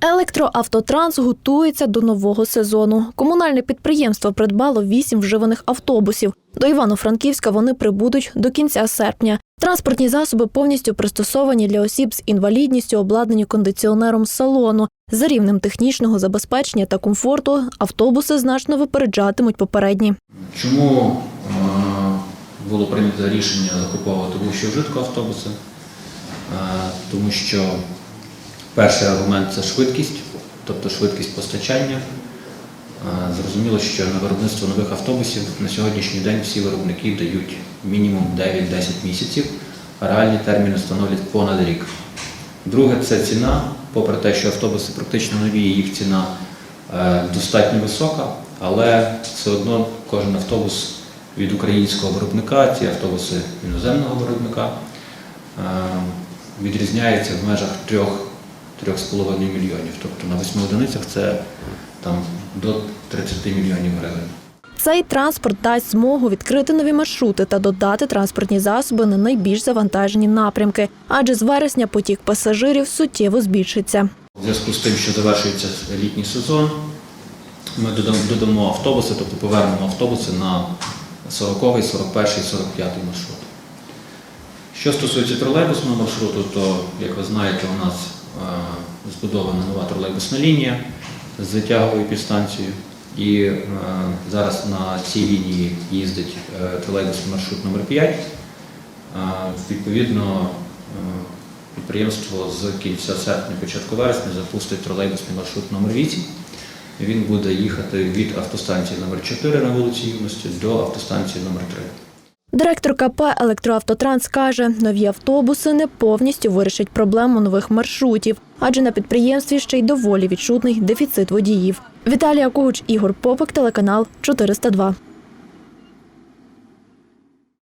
Електроавтотранс готується до нового сезону. Комунальне підприємство придбало вісім вживаних автобусів. До Івано-Франківська вони прибудуть до кінця серпня. Транспортні засоби повністю пристосовані для осіб з інвалідністю, обладнані кондиціонером салону. За рівнем технічного забезпечення та комфорту автобуси значно випереджатимуть попередні. Чому е, було прийнято рішення закуповувати вищу вжитку автобуси? Е, Тому що перший аргумент це швидкість, тобто швидкість постачання. Зрозуміло, що на виробництво нових автобусів на сьогоднішній день всі виробники дають мінімум 9-10 місяців, а реальні терміни становлять понад рік. Друге це ціна, попри те, що автобуси практично нові, їх ціна е, достатньо висока, але все одно кожен автобус від українського виробника, ці автобуси іноземного виробника, е, відрізняється в межах 3-3,5 мільйонів. Тобто на 8 одиницях це там, до 30 мільйонів гривень. Цей транспорт дасть змогу відкрити нові маршрути та додати транспортні засоби на найбільш завантажені напрямки, адже з вересня потік пасажирів суттєво збільшиться. У зв'язку з тим, що завершується літній сезон, ми додамо, автобуси, тобто повернемо автобуси на 40, 41, 45 маршрут. Що стосується тролейбусного маршруту, то, як ви знаєте, у нас збудована нова тролейбусна лінія з тяговою підстанцією. І е, зараз на цій лінії їздить е, тролейбусний маршрут номер 5 Е, Відповідно, е, підприємство з кінця серпня, початку вересня запустить тролейбусний маршрут номер 8 Він буде їхати від автостанції номер 4 на вулиці Юності до автостанції номер 3 Директор КП Електроавтотранс каже, нові автобуси не повністю вирішать проблему нових маршрутів, адже на підприємстві ще й доволі відчутний дефіцит водіїв. Віталія Когуч, Ігор Попик, телеканал 402.